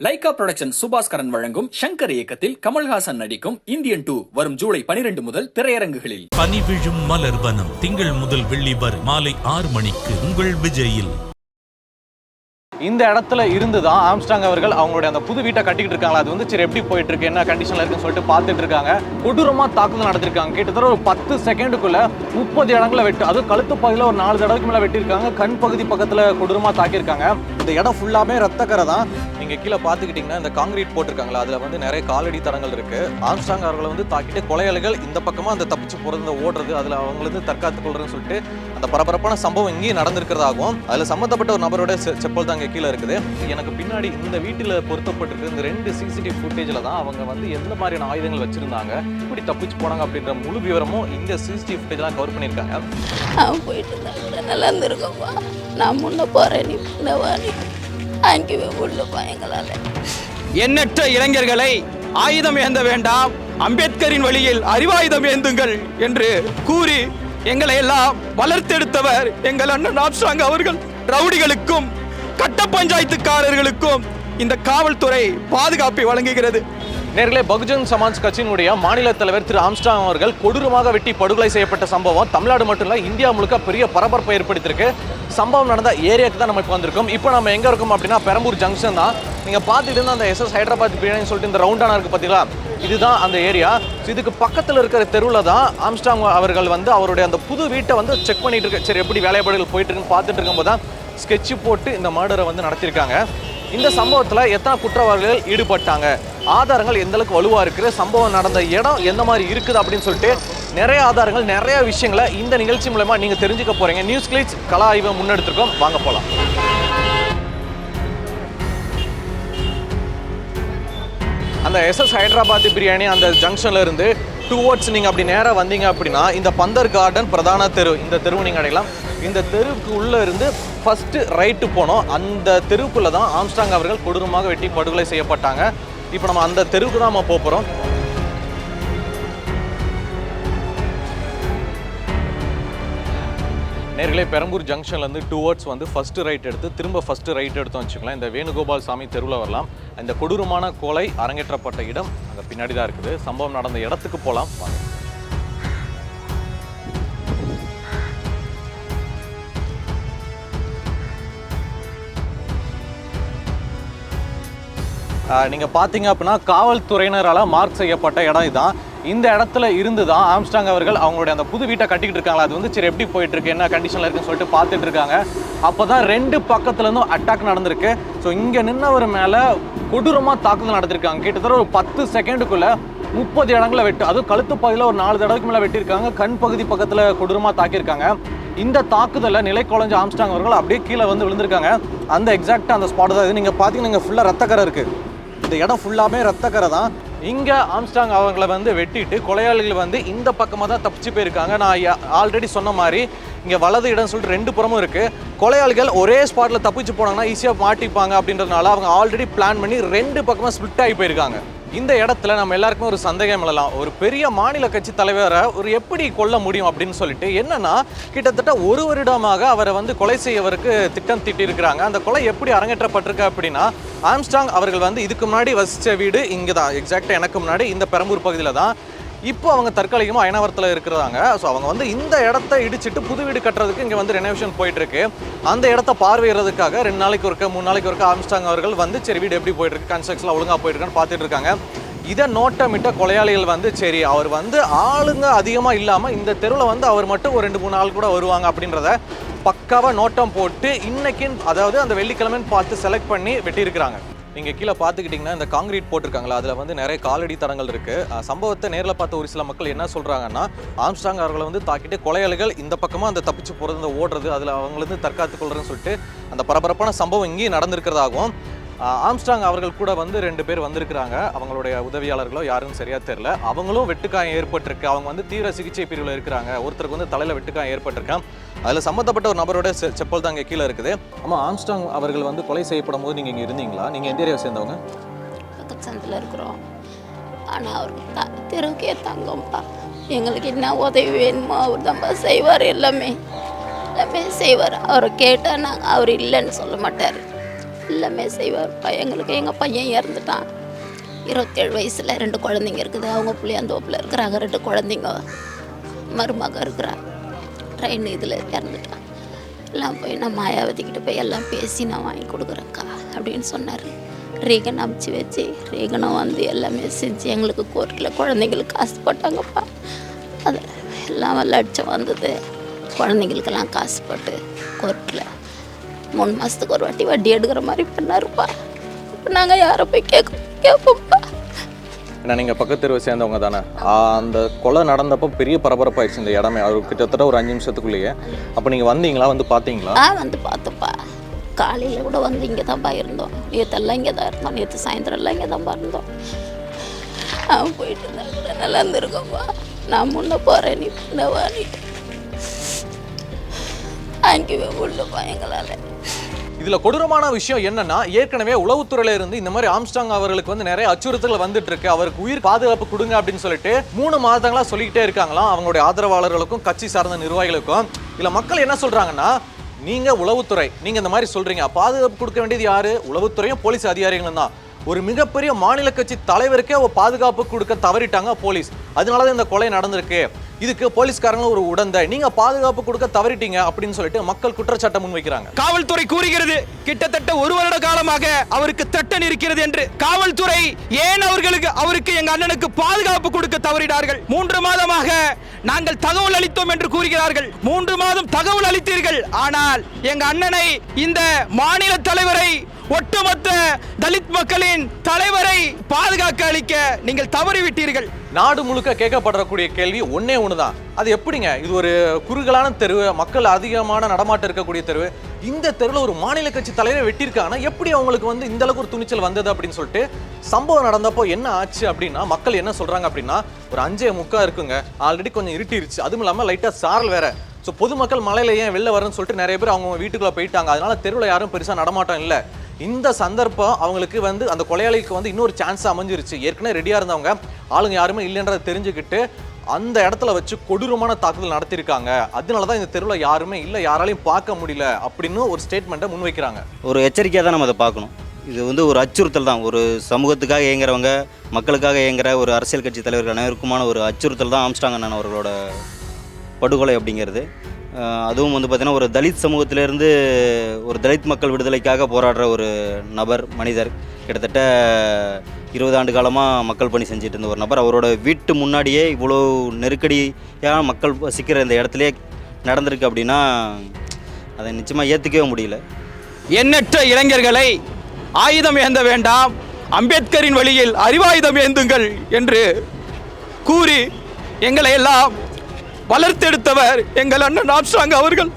Lyca production Subaskaran வழங்கும் சங்கர் இயக்கத்தில் கமல்ஹாசன் நடிக்கும் இந்தியன் டூ வரும் ஜூலை 12 முதல் திரையரங்குகளில். பனி விழும் மலர் வனம் திங்கள் முதல் வெள்ளி வரை மாலை ஆறு மணிக்கு உங்கள் விஜயில். இந்த இடத்துல இருந்து தான் ஆம்ஸ்டாங் அவர்கள் அவங்களுடைய அந்த புது வீட்டை கட்டிக்கிட்டு இருக்காங்களா? அது வந்து சரி எப்படி போயிட்டு இருக்கு என்ன கண்டிஷன்ல இருக்குன்னு சொல்லிட்டு பார்த்துட்டு இருக்காங்க. கொடூரமா தாக்குதல் நடத்திருக்காங்க. கிட்டத்தட்ட ஒரு பத்து செகண்டுக்குள்ள முப்பது இடங்களை வெட்டு அதுவும் கழுத்து பகுதியில் ஒரு நாலு தடவைக்கு மேலே வெட்டியிருக்காங்க. கண் பகுதி பக்கத்தில் கொடூரமா தாக்கியிருக்காங்க. இந்த இடம் ஃபுல்லாமே ரத்தக்கரை தான். நீங்கள் கீழே பார்த்துக்கிட்டிங்கன்னா இந்த காங்கிரீட் போட்டிருக்காங்களா? அதில் வந்து நிறைய காலடி தரங்கள் இருக்குது ஆம்ஸ்டாங் அவர்களை வந்து தாக்கிட்டு கொலையாளிகள் இந்த பக்கமாக அந்த தப்பிச்சு போகிறது இந்த ஓடுறது அதில் அவங்களுக்கு தற்காத்து கொள்றதுன்னு சொல்லிட்டு அந்த பரபரப்பான சம்பவம் இங்கேயும் நடந்திருக்கிறதாகும் அதில் சம்மந்தப்பட்ட ஒரு நபரோட செப்பல் தாங்க இங்க கீழே இருக்குது. எனக்கு பின்னாடி இந்த வீட்டில் பொருத்தப்பட்டிருக்கு இந்த ரெண்டு சிசிடிவி ஃபுட்டேஜில் தான் அவங்க வந்து எந்த மாதிரியான ஆயுதங்கள் வச்சிருந்தாங்க இப்படி தப்பிச்சு போனாங்க அப்படின்ற முழு விவரமும் இந்த சிசிடிவி ஃபுட்டேஜ்லாம் கவர் பண்ணியிருக்காங்க. அவன் போயிட்டு இருந்தா நல்லா இருந்திருக்கோம்ப்பா. நான் முன்ன போகிறேன் நீ அங்கேயே எங்களால். எண்ணற்ற இளைஞர்களை ஆயுதம் ஏந்த வேண்டாம் அம்பேத்கரின் வழியில் அறிவாயுதம் ஏந்துங்கள் என்று கூறி எங்களை எல்லாம் வளர்த்தெடுத்தவர் எங்கள் அண்ணன் ஆப்ஸ்டாங் அவர்கள். ரவுடிகளுக்கும் கட்ட பஞ்சாயத்துக்காரர்களுக்கும் இந்த காவல்துறை பாதுகாப்பை வழங்குகிறது. நேர்களே பகுஜன் சமாஜ் கட்சியினுடைய மாநில தலைவர் திரு ஆம்ஸ்டாங் அவர்கள் கொடூரமாக வெட்டி படுகொலை செய்யப்பட்ட சம்பவம் தமிழ்நாடு மட்டும் இல்லை இந்தியா முழுக்க பெரிய பரபரப்பை ஏற்படுத்தியிருக்கு. சம்பவம் நடந்த ஏரியாவுக்கு தான் நம்ம இப்போ வந்திருக்கோம். இப்போ நம்ம எங்கே இருக்கோம் அப்படின்னா பெரம்பூர் ஜங்ஷன் தான். நீங்கள் பார்த்துட்டு இருந்தால் அந்த எஸ்எஸ் ஹைதராபாத் பிரியாணின்னு சொல்லிட்டு இந்த ரவுண்டானா இருக்குது பார்த்தீங்களா இதுதான் அந்த ஏரியா இதுக்கு பக்கத்தில் இருக்கிற தெருவில் தான் ஆம்ஸ்டாங் அவர்கள் வந்து அவருடைய அந்த புது வீட்டை வந்து செக் பண்ணிட்டு இருக்கு சரி எப்படி வேலைப்பாடுகள் போயிட்டு இருக்குன்னு பார்த்துட்டு இருக்கும்போது தான் ஸ்கெட்ச் போட்டு இந்த மர்டரை வந்து நடத்தியிருக்காங்க. இந்த சம்பவத்தில் எத்தனை குற்றவாளிகள் ஈடுபட்டாங்க? ஆதாரங்கள் எந்த அளவுக்கு வலுவா இருக்குது சம்பவம் நடந்த இடம் எந்த மாதிரி இருக்குது அப்படின்னு சொல்லிட்டு நிறைய ஆதாரங்கள் நிறைய விஷயங்களை இந்த நிகழ்ச்சி மூலமா நீங்க தெரிஞ்சுக்க போறீங்க. நியூஸ் கிளிச் கலா ஆய்வை முன்னெடுத்திருக்கோம். வாங்க போகலாம் அந்த எஸ்எஸ் ஹைதராபாத் பிரியாணி அந்த ஜங்ஷனில் இருந்து டூ வேர்ட்ஸ் நீங்கள் அப்படி நேரா வந்தீங்க அப்படின்னா இந்த பந்தர் கார்டன் பிரதான தெரு இந்த தெருவு நீங்கள் அடையலாம். இந்த தெருவுக்கு உள்ளே இருந்து ஃபஸ்ட்டு ரைட்டு போனோம். அந்த தெருவுக்குள்ளே தான் ஆம்ஸ்டாங் அவர்கள் கொடூரமாக வெட்டி படுகொலை செய்யப்பட்டாங்க. இப்போ நம்ம அந்த தெருவுக்கு தான் நம்ம போகிறோம் நேர்களே பெரம்பூர் ஜங்ஷன்லேருந்து டூ வேர்ட்ஸ் வந்து ஃபர்ஸ்ட் ரைட் எடுத்து திரும்ப ஃபஸ்ட்டு ரைட் எடுத்தோம் வச்சுக்கலாம் இந்த வேணுகோபால் சாமி தெருவில் வரலாம். இந்த கொடூரமான கொலை அரங்கேற்றப்பட்ட இடம் அங்கே பின்னாடி தான் இருக்குது. சம்பவம் நடந்த இடத்துக்கு போகலாம் வாங்க. நீங்கள் பார்த்தீங்க அப்படின்னா காவல்துறையினரால் மார்க் செய்யப்பட்ட இடம் இதுதான் இந்த இடத்துல இருந்து தான் ஆம்ஸ்டாங் அவர்கள் அவங்களுடைய அந்த புது வீட்டை கட்டிக்கிட்டு இருக்காங்களா? அது வந்து சரி எப்படி போயிட்டு இருக்கு என்ன கண்டிஷனில் இருக்குன்னு சொல்லிட்டு பார்த்துட்டு இருக்காங்க. அப்பதான் ரெண்டு பக்கத்துலேருந்தும் அட்டாக் நடந்திருக்கு. ஸோ இங்கே நின்னவர் மேலே கொடூரமாக தாக்குதல் நடத்திருக்காங்க கிட்டத்தட்ட ஒரு பத்து செகண்டுக்குள்ளே முப்பது இடங்களை வெட்டு அதுவும் கழுத்து பகுதியில் ஒரு நாலு தடவைக்கு மேலே வெட்டியிருக்காங்க. கண் பகுதி பக்கத்தில் கொடூரமாக தாக்கியிருக்காங்க. இந்த தாக்குதலில் நிலை குழஞ்ச ஆம்ஸ்டாங் அவர்கள் அப்படியே கீழே வந்து விழுந்திருக்காங்க. அந்த எக்ஸாக்டாக அந்த ஸ்பாட் தான். இது நீங்கள் பார்த்தீங்கன்னா இங்கே ஃபுல்லாக ரத்தக்கரை இருக்குது இந்த இடம் ஃபுல்லாமே ரத்தக்கரை தான். இங்கே ஆம்ஸ்டாங் அவங்கள வந்து வெட்டிட்டு கொலையாளிகள் வந்து இந்த பக்கமாக தான் தப்பிச்சு போயிருக்காங்க. நான் ஆல்ரெடி சொன்ன மாதிரி இங்கே வலது இடம் சொல்லிட்டு ரெண்டு புறமும் இருக்குது கொலையாளிகள் ஒரே ஸ்பாட்டில் தப்பிச்சு போனாங்கன்னா ஈஸியாக மாட்டிப்பாங்க அப்படின்றதுனால அவங்க ஆல்ரெடி பிளான் பண்ணி ரெண்டு பக்கமாக ஸ்பிளிட் ஆகி போயிருக்காங்க. இந்த இடத்துல நம்ம எல்லாருக்குமே ஒரு சந்தேகம் எழலாம். ஒரு பெரிய மாநில கட்சி தலைவரை ஒரு எப்படி கொல்ல முடியும் அப்படின்னு சொல்லிட்டு என்னன்னா கிட்டத்தட்ட ஒரு வருடமாக அவரை வந்து கொலை செய்யவருக்கு திட்டம் தீட்டியிருக்கிறாங்க. அந்த கொலை எப்படி அரங்கேற்றப்பட்டிருக்கு அப்படின்னா ஆம்ஸ்டாங் அவர்கள் வந்து இதுக்கு முன்னாடி வசித்த வீடு இங்கே தான் எக்ஸாக்டாக எனக்கு முன்னாடி இந்த பெரம்பூர் பகுதியில் தான் இப்போ அவங்க தற்காலிகமாக அயனாவரத்தில் இருக்கிறாங்க ஸோ அவங்க வந்து இந்த இடத்த இடிச்சிட்டு புது வீடு கட்டுறதுக்கு இங்கே வந்து ரெனோவேஷன் போயிட்டுருக்கு. அந்த இடத்த பார்வையிடுறதுக்காக ரெண்டு நாளைக்கு ஒருக்க மூணு நாளைக்கு ஒருக்க ஆரம்பிச்சிட்டாங்க. அவர்கள் வந்து சரி வீடு எப்படி போயிட்டுருக்கு? இருக்கு ஒழுங்காக போயிட்டுருக்கான்னு பார்த்துட்டு இருக்காங்க இதை நோட்டமிட்ட கொலையாளிகள் வந்து சரி அவர் வந்து ஆளுங்க அதிகமாக இல்லாமல் இந்த தெருவில் வந்து அவர் மட்டும் ஒரு ரெண்டு மூணு ஆள் கூட வருவாங்க அப்படின்றத பக்காவாக நோட்டம் போட்டு இன்னைக்கு அதாவது அந்த வெள்ளிக்கிழமைன்னு பார்த்து செலக்ட் பண்ணி வெட்டியிருக்கிறாங்க. நீங்கள் கீழே பார்த்துக்கிட்டிங்கன்னா இந்த காங்கிரீட் போட்டிருக்காங்களா? அதில் வந்து நிறைய காலடி தரங்கள் இருக்குது சம்பவத்தை நேரில் பார்த்த ஒரு சில மக்கள் என்ன சொல்கிறாங்கன்னா ஆம்ஸ்டாங் அவர்களை வந்து தாக்கிட்டு கொலையாளிகள் இந்த பக்கமாக அந்த தப்பிச்சு போகிறது இந்த ஓடுறது அதில் அவங்கள தற்காத்து கொள்றதுன்னு சொல்லிட்டு அந்த பரபரப்பான சம்பவம் இங்கேயும் நடந்திருக்கிறதாகவும் ஆம்ஸ்டாங் அவர்கள் கூட வந்து ரெண்டு பேர் வந்திருக்கிறாங்க. அவங்களுடைய உதவியாளர்களோ யாருன்னு சரியா தெரியல. அவங்களும் வெட்டுக்காயம் ஏற்பட்டிருக்கு. அவங்க வந்து தீவிர சிகிச்சை பிரிவில் இருக்கிறாங்க. ஒருத்தருக்கு வந்து தலையில் வெட்டுக்காயம் ஏற்பட்டிருக்கான். அதில் சம்மந்தப்பட்ட ஒரு நபரோட செப்பல் தான் இங்கே கீழே இருக்குது. ஆமாம் ஆம்ஸ்டாங் அவர்கள் வந்து கொலை செய்யப்படும் போது நீங்கள் இங்கே இருந்தீங்களா? நீங்கள் எந்த ஏரியாவை சேர்ந்தவங்க? சந்தில் இருக்கிறோம். ஆனால் அவருக்கு த தெருவுக்கே தங்கம்ப்பா எங்களுக்கு என்ன உதவி வேணுமோ அவர் தான்ப்பா செய்வார் எல்லாமே. எல்லாமே செய்வார். அவரை கேட்டால் நாங்கள் அவர் இல்லைன்னு சொல்ல மாட்டார். எல்லாமே செய்வார். எங்களுக்கு எங்கள் பையன் இறந்துட்டான். இருபத்தேழு வயசில் ரெண்டு குழந்தைங்க இருக்குது. அவங்க புளியாந்தோப்பில் இருக்கிறாங்க. ரெண்டு குழந்தைங்க மருமக இருக்கிறா ட்ரெயின் இதில் இறந்துட்டான். எல்லாம் போய் நான் மாயாவதிக்கிட்ட போய் எல்லாம் பேசி நான் வாங்கி கொடுக்குறேக்கா அப்படின்னு சொன்னார். ரீகன் அமுச்சு வச்சு ரீகனும் வந்து எல்லாமே செஞ்சு எங்களுக்கு கோர்ட்டில் குழந்தைங்களுக்கு காசு போட்டாங்கப்பா. அது எல்லாம் லட்சம் வந்தது. குழந்தைங்களுக்கெல்லாம் காசு போட்டு கோர்ட்டில் மூணு மாதத்துக்கு ஒரு வாட்டி வட்டி எடுக்கிற மாதிரி பண்ணாருப்பா. இப்போ நாங்கள் யாரை போய் கேட்க கேட்போம்ப்பா. ஏன்னா நீங்கள் பக்கத்து தெருவை சேர்ந்தவங்க தானே. அந்த கொலை நடந்தப்போ பெரிய பரபரப்பாயிடுச்சு இந்த இடமே. அது கிட்டத்தட்ட ஒரு அஞ்சு நிமிஷத்துக்குள்ளேயே. அப்போ நீங்கள் வந்தீங்களா? வந்து பார்த்தீங்களா ஆ வந்து பார்த்தோம்ப்பா காலையில் கூட வந்து இங்கே தான்ப்பா இருந்தோம். நேற்றெல்லாம் இங்கே தான் இருந்தோம். நேற்று சாயந்தரம்லாம் இங்கே தான்ப்பா இருந்தோம். அவன் போயிட்டு இருந்தா கூட நல்லா இருந்திருக்கோம்ப்பா. நான் முன்ன போகிறேன் நீ பின்ன வாணிட்டு வாங்கிக்கவே முடியலப்பா எங்களால். இதில் கொடூரமான விஷயம் என்னன்னா ஏற்கனவே உளவுத்துறையில இருந்து இந்த மாதிரி ஆம்ஸ்டாங் அவர்களுக்கு வந்து நிறைய அச்சுறுத்தல் வந்துட்டு இருக்கு அவருக்கு உயிர் பாதுகாப்பு கொடுங்க அப்படின்னு சொல்லிட்டு மூணு மாதங்களா சொல்லிக்கிட்டே இருக்காங்களாம். அவங்களுடைய ஆதரவாளர்களுக்கும் கட்சி சார்ந்த நிர்வாகிகளுக்கும். இதில் மக்கள் என்ன சொல்றாங்கன்னா நீங்க உளவுத்துறை நீங்க இந்த மாதிரி சொல்றீங்க. பாதுகாப்பு கொடுக்க வேண்டியது யாரு? உளவுத்துறையும் போலீஸ் அதிகாரிகளும் தான். ஒரு மிகப்பெரிய மாநில கட்சி தலைவருக்கே பாதுகாப்பு கொடுக்க தவறிட்டாங்க போலீஸ். அதனாலதான் இந்த கொலை நடந்திருக்கு. இதுக்கு போலீஸ்காரங்களும் ஒரு உடந்தை. நீங்க பாதுகாப்பு கொடுக்க தவறிட்டீங்க அப்படின்னு சொல்லிட்டு மக்கள் குற்றச்சாட்டை முன்வைக்கிறாங்க. காவல்துறை கூறுகிறது கிட்டத்தட்ட ஒரு வருட காலமாக அவருக்கு தட்டன் இருக்கிறது என்று. காவல்துறை ஏன் அவர்களுக்கு அவருக்கு எங்க அண்ணனுக்கு பாதுகாப்பு கொடுக்க தவறினார்கள்? மூன்று மாதமாக நாங்கள் தகவல் அளித்தோம் என்று கூறுகிறார்கள். மூன்று மாதம் தகவல் அளித்தீர்கள். ஆனால் எங்க அண்ணனை இந்த மாநில தலைவரை ஒட்டுமொத்த தலித் மக்களின் தலைவரை பாதுகாக்க அளிக்க நீங்கள் தவறிவிட்டீர்கள். நாடு முழுக்க கேட்கப்படக்கூடிய கேள்வி ஒன்னே ஒண்ணுதான். அது எப்படிங்க? இது ஒரு குறுகலான தெருவு மக்கள் அதிகமான நடமாட்டம் இருக்கக்கூடிய தெருவு. இந்த தெருவில் ஒரு மாநில கட்சி தலைவரை வெட்டியிருக்காங்கன்னா எப்படி அவங்களுக்கு வந்து இந்த அளவுக்கு ஒரு துணிச்சல் வந்தது அப்படின்னு சொல்லிட்டு சம்பவம் நடந்தப்போ என்ன ஆச்சு அப்படின்னா மக்கள் என்ன சொல்றாங்க அப்படின்னா ஒரு அஞ்சே முக்கா இருக்குங்க. ஆல்ரெடி கொஞ்சம் இருட்டிருச்சு. அதுவும் இல்லாமல் லைட்டாக சாரல் வேற. ஸோ பொதுமக்கள் மலையில ஏன் வெளில வரேன்னு சொல்லிட்டு நிறைய பேர் அவங்க வீட்டுக்குள்ள போயிட்டாங்க. அதனால தெருவில் யாரும் பெருசாக நடமாட்டம் இல்லை. இந்த சந்தர்ப்பம் அவங்களுக்கு வந்து அந்த கொலையாளிக்கு வந்து இன்னொரு சான்ஸ் அமைஞ்சிருச்சு. ஏற்கனவே ரெடியாக இருந்தவங்க. ஆளுங்க யாருமே இல்லைன்றதை தெரிஞ்சுக்கிட்டு அந்த இடத்துல வச்சு கொடூரமான தாக்குதல் நடத்தியிருக்காங்க. அதனால தான் இந்த தெருவில் யாருமே இல்லை யாராலையும் பார்க்க முடியல அப்படின்னு ஒரு ஸ்டேட்மெண்ட்டை முன்வைக்கிறாங்க. ஒரு எச்சரிக்கையாக தான் நம்ம அதை பார்க்கணும். இது வந்து ஒரு அச்சுறுத்தல் தான். ஒரு சமூகத்துக்காக இயங்குறவங்க மக்களுக்காக இயங்குற ஒரு அரசியல் கட்சி தலைவர்கள் அனைவருக்குமான ஒரு அச்சுறுத்தல் தான் ஆம்ஸ்டாங் அண்ணன் அவர்களோட படுகொலை அப்படிங்கிறது. அதுவும் வந்து பார்த்திங்கன்னா ஒரு தலித் சமூகத்திலேருந்து ஒரு தலித் மக்கள் விடுதலைக்காக போராடுற ஒரு நபர் மனிதர். கிட்டத்தட்ட இருபது ஆண்டு காலமாக மக்கள் பணி செஞ்சுட்டு இருந்த ஒரு நபர். அவரோட வீட்டு முன்னாடியே இவ்வளோ நெருக்கடியாக மக்கள் வசிக்கிற இந்த இடத்துலையே நடந்திருக்கு அப்படின்னா அதை நிச்சயமாக ஏற்றுக்கவே முடியல. எண்ணற்ற இளைஞர்களை ஆயுதம் ஏந்த வேண்டாம். அம்பேத்கரின் வழியில் அறிவாயுதம் ஏந்துங்கள் என்று கூறி எங்களை எல்லாம் வளர்த்தெடுத்தவர் எங்கள் அண்ணன் ஆம்ஸ்ட்ராங் அவர்கள்.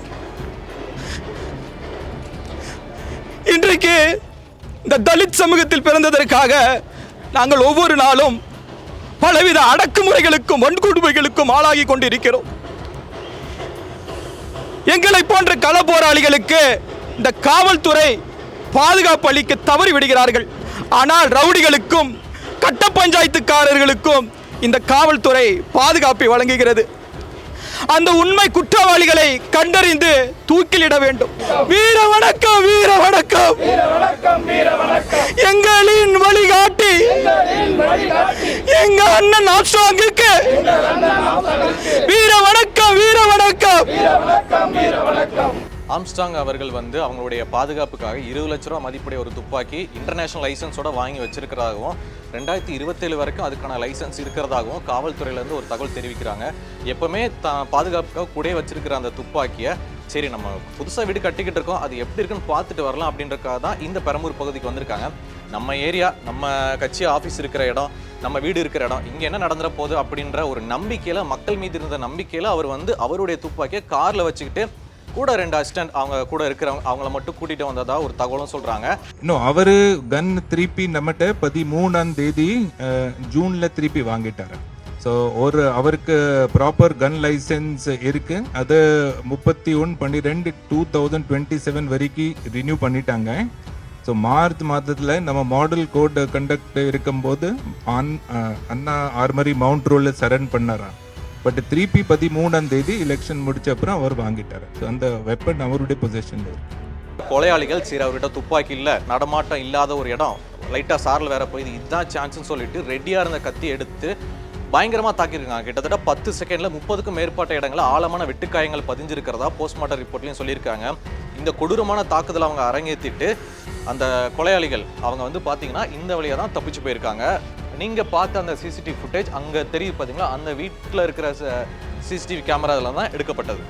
இன்றைக்கு இந்த தலித் சமூகத்தில் பிறந்ததற்காக நாங்கள் ஒவ்வொரு நாளும் பலவித அடக்குமுறைகளுக்கும் வன்கொடுமைகளுக்கும் ஆளாகி கொண்டிருக்கிறோம். எங்களை போன்ற கள போராளிகளுக்கு இந்த காவல்துறை பாதுகாப்பு அளிக்க தவறி விடுகிறார்கள். ஆனால் ரவுடிகளுக்கும் கட்ட பஞ்சாயத்துக்காரர்களுக்கும் இந்த காவல்துறை பாதுகாப்பை வழங்குகிறது. அந்த உண்மை குற்றவாளிகளை கண்டறிந்து தூக்கிலிட வேண்டும். வீர வணக்கம் வீர வணக்கம். எங்களின் வழிகாட்டி. எங்க அண்ணன் ஆப்ஸ்ட்ராங்குக்கு வீர வணக்கம் வீர வணக்கம். ஆம்ஸ்டாங் அவர்கள் வந்து அவங்களுடைய பாதுகாப்புக்காக இருபது லட்ச ரூபா மதிப்புடைய ஒரு துப்பாக்கி இன்டர்நேஷனல் லைசன்ஸோட வாங்கி வச்சிருக்கிறதாகவும் ரெண்டாயிரத்தி இருபத்தேழு வரைக்கும் அதுக்கான லைசன்ஸ் இருக்கிறதாகவும் காவல்துறையிலேருந்து ஒரு தகவல் தெரிவிக்கிறாங்க. எப்பவுமே தான் பாதுகாப்புக்காக கூட வச்சிருக்கிற அந்த துப்பாக்கியை சரி நம்ம புதுசாக வீடு கட்டிக்கிட்டு இருக்கோம் அது எப்படி இருக்குன்னு பார்த்துட்டு வரலாம் அப்படின்றக்காக தான் இந்த பெரம்பூர் பகுதிக்கு வந்திருக்காங்க. நம்ம ஏரியா நம்ம கட்சி ஆஃபீஸ் இருக்கிற இடம் நம்ம வீடு இருக்கிற இடம் இங்கே என்ன நடந்துற போகுது அப்படின்ற ஒரு நம்பிக்கையில் மக்கள் மீது இருந்த நம்பிக்கையில் அவர் வந்து அவருடைய துப்பாக்கியை காரில் வச்சுக்கிட்டு கூட ரெண்டு அசிஸ்டன்ட் அவங்க கூட இருக்கிறவங்க அவங்கள மட்டும் கூட்டிட்டு வந்ததா ஒரு தகவலும் சொல்றாங்க. இன்னும் அவரு கன் திருப்பி நம்மகிட்ட பதிமூணாம் தேதி ஜூன்ல திருப்பி வாங்கிட்டாரு. ஸோ ஒரு அவருக்கு ப்ராப்பர் கன் லைசன்ஸ் இருக்கு. அது முப்பத்தி ஒன்று பன்னிரெண்டு டூ தௌசண்ட் டுவெண்ட்டி செவன் வரைக்கும் ரினியூ பண்ணிட்டாங்க. ஸோ மார்ச் மாதத்தில் நம்ம மாடல் கோட் கண்டக்ட் இருக்கும்போது ஆன் அண்ணா ஆர்மரி மவுண்ட் ரோலில் சரண் பண்ணாரா? பட் திருப்பி பதிமூணாம் தேதி எலெக்ஷன் முடிச்ச அப்புறம் அவர் வாங்கிட்டார். ஸோ அந்த வெப்பன் அவருடைய பொசிஷன்ல இருக்கு கொலையாளிகள் சரி அவர்கிட்ட துப்பாக்கி இல்லை நடமாட்டம் இல்லாத ஒரு இடம். லைட்டாக சாரில் வேற போய் இதுதான் சான்ஸ்னு சொல்லிட்டு ரெடியாக இருந்த கத்தி எடுத்து பயங்கரமாக தாக்கியிருக்காங்க. கிட்டத்தட்ட பத்து செகண்டில் முப்பதுக்கும் மேற்பட்ட இடங்களில் ஆழமான வெட்டுக்காயங்கள் பதிஞ்சிருக்கிறதா போஸ்ட்மார்ட்டம் ரிப்போர்ட்லையும் சொல்லியிருக்காங்க. இந்த கொடூரமான தாக்குதல் அவங்க அரங்கேற்றிட்டு அந்த கொலையாளிகள் அவங்க வந்து பார்த்தீங்கன்னா இந்த வழியாக தான் தப்பிச்சு போயிருக்காங்க. நீங்கள் பார்த்த அந்த சிசிடிவி ஃபுட்டேஜ் அங்கே தெரியுது பார்த்தீங்களா அந்த வீட்டில் இருக்கிற சிசிடிவி கேமராவில் தான் எடுக்கப்பட்டது.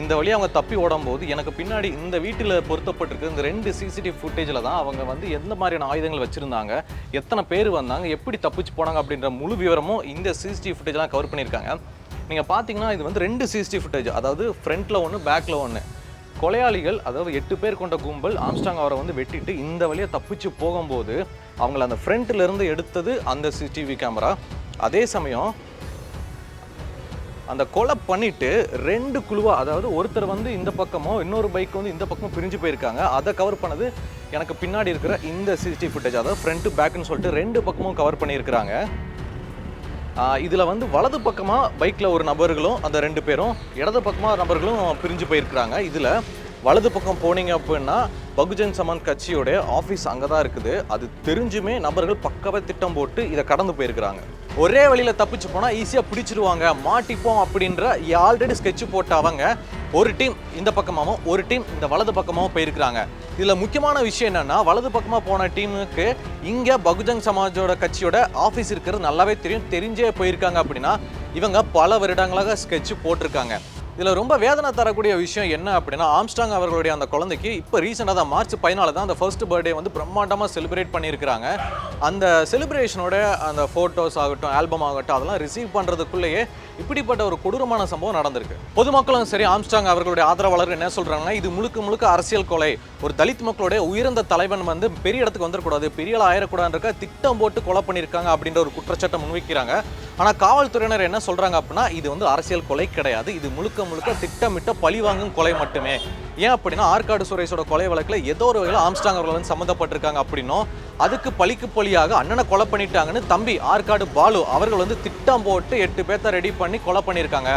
இந்த வழி அவங்க தப்பி ஓடும்போது எனக்கு பின்னாடி இந்த வீட்டில் பொருத்தப்பட்டிருக்க இந்த ரெண்டு சிசிடிவி ஃபுட்டேஜில் தான் அவங்க வந்து எந்த மாதிரியான ஆயுதங்கள் வச்சுருந்தாங்க எத்தனை பேர் வந்தாங்க எப்படி தப்பிச்சு போனாங்க அப்படின்ற முழு விவரமும் இந்த சிசிடிவி ஃபுட்டேஜ்லாம் கவர் பண்ணியிருக்காங்க. நீங்கள் பார்த்தீங்கன்னா இது வந்து ரெண்டு சிசிடிவி ஃபுட்டேஜ் அதாவது ஃப்ரண்ட்டில் ஒன்று பேக்கில் ஒன்று கொலையாளிகள் அதாவது எட்டு பேர் கொண்ட கும்பல் ஆம்ஸ்டாங் அவரை வந்து வெட்டிட்டு இந்த வழியை தப்பிச்சு போகும்போது அவங்கள அந்த ஃப்ரண்ட்டிலிருந்து எடுத்தது அந்த சிசிடிவி கேமரா அதே சமயம் அந்த கொலை பண்ணிட்டு ரெண்டு குழுவாக அதாவது ஒருத்தர் வந்து இந்த பக்கமோ இன்னொரு பைக் வந்து இந்த பக்கமும் பிரிஞ்சு போயிருக்காங்க. அதை கவர் பண்ணது எனக்கு பின்னாடி இருக்கிற இந்த சிசிடிவி ஃபுட்டேஜ் அதாவது ஃப்ரண்ட்டு பேக்குன்னு சொல்லிட்டு ரெண்டு பக்கமும் கவர் பண்ணியிருக்கிறாங்க. இதில் வந்து வலது பக்கமாக பைக்கில் ஒரு நபர்களும் அந்த ரெண்டு பேரும் இடது பக்கமாக நபர்களும் பிரிஞ்சு போயிருக்கிறாங்க. இதில் வலது பக்கம் போனீங்க அப்படின்னா பகுஜன் சமாஜ் கட்சியோட ஆஃபீஸ் அங்கே தான் இருக்குது. அது தெரிஞ்சுமே நபர்கள் பக்கவே திட்டம் போட்டு இதை கடந்து போயிருக்கிறாங்க. ஒரே வழியில் தப்பிச்சு போனால் ஈஸியாக பிடிச்சிருவாங்க. மாட்டிப்போம் அப்படின்ற ஆல்ரெடி ஸ்கெட்ச் போட்ட அவங்க ஒரு டீம் இந்த பக்கமாகவும் ஒரு டீம் இந்த வலது பக்கமாகவும் போயிருக்கிறாங்க. இதில் முக்கியமான விஷயம் என்னென்னா வலது பக்கமாக போன டீமுக்கு இங்கே பகுஜன் சமாஜோட கட்சியோட ஆஃபீஸ் இருக்கிறது நல்லாவே தெரியும். தெரிஞ்சே போயிருக்காங்க அப்படின்னா இவங்க பல வருடங்களாக ஸ்கெட்ச் போட்டிருக்காங்க. இதில் ரொம்ப வேதனை தரக்கூடிய விஷயம் என்ன அப்படின்னா ஆம்ஸ்டாங் அவர்களுடைய அந்த குழந்தைக்கு இப்போ ரீசெண்டாக தான் மார்ச் பதினாலு தான் அந்த ஃபர்ஸ்ட் பர்த்டே வந்து பிரம்மாண்டமாக செலிப்ரேட் பண்ணியிருக்கிறாங்க. அந்த செலிப்ரேஷனோட அந்த ஃபோட்டோஸ் ஆகட்டும் ஆல்பம் ஆகட்டும் அதெல்லாம் ரிசீவ் பண்ணுறதுக்குள்ளேயே இப்படிப்பட்ட ஒரு கொடூரமான சம்பவம் நடந்திருக்கு. பொதுமக்களும் சரி ஆம்ஸ்டாங் அவர்களுடைய ஆதரவாளர்கள் என்ன சொல்றாங்கன்னா இது முழுக்க முழுக்க அரசியல் கொலை. ஒரு தலித் மக்களுடைய உயர்ந்த தலைவன் வந்து பெரிய இடத்துக்கு வந்துடக்கூடாது பெரிய ஆள் திட்டம் போட்டு கொலை பண்ணியிருக்காங்க அப்படின்ற ஒரு குற்றச்சாட்டை முன்வைக்கிறாங்க. ஆனால் காவல்துறையினர் என்ன சொல்கிறாங்க அப்படின்னா இது வந்து அரசியல் கொலை கிடையாது. இது முழுக்க முழுக்க திட்டமிட்ட பழிவாங்கும் கொலை மட்டுமே. ஏன் அப்படின்னா ஆற்காடு சுரேஷோட கொலை வழக்கில் ஏதோ ஒரு வகையில் ஆம்ஸ்டாங் அவர்கள் வந்து சம்மந்தப்பட்டிருக்காங்க அப்படின்னும். அதுக்கு பழிக்கு பழியாக அண்ணனை கொலை பண்ணிட்டாங்கன்னு தம்பி ஆற்காடு பாலு அவர்கள் வந்து திட்டம் போட்டு எட்டு பேர்த்த ரெடி பண்ணி கொலை பண்ணியிருக்காங்க.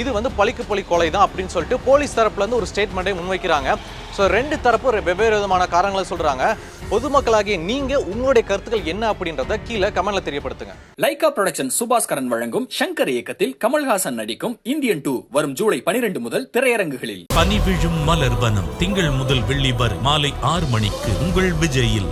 இது வந்து பழிக்கு பழி கொலை தான் அப்படின்னு சொல்லிட்டு போலீஸ் தரப்புல இருந்து ஒரு ஸ்டேட்மெண்ட்டை முன்வைக்கிறாங்க. ஸோ ரெண்டு தரப்பு ஒரு வெவ்வேறு விதமான காரணங்களை சொல்றாங்க. பொதுமக்களாகிய நீங்க உங்களுடைய கருத்துக்கள் என்ன அப்படின்றத கீழே கமெண்ட்ல தெரியப்படுத்துங்க. லைகா புரொடக்ஷன் சுபாஸ்கரன் வழங்கும் சங்கர் இயக்கத்தில் கமல்ஹாசன் நடிக்கும் இந்தியன் டூ வரும் ஜூலை பனிரெண்டு முதல் திரையரங்குகளில். பனி விழும் மலர்வனம் திங்கள் முதல் வெள்ளி வரை மாலை ஆறு மணிக்கு உங்கள் விஜயில்.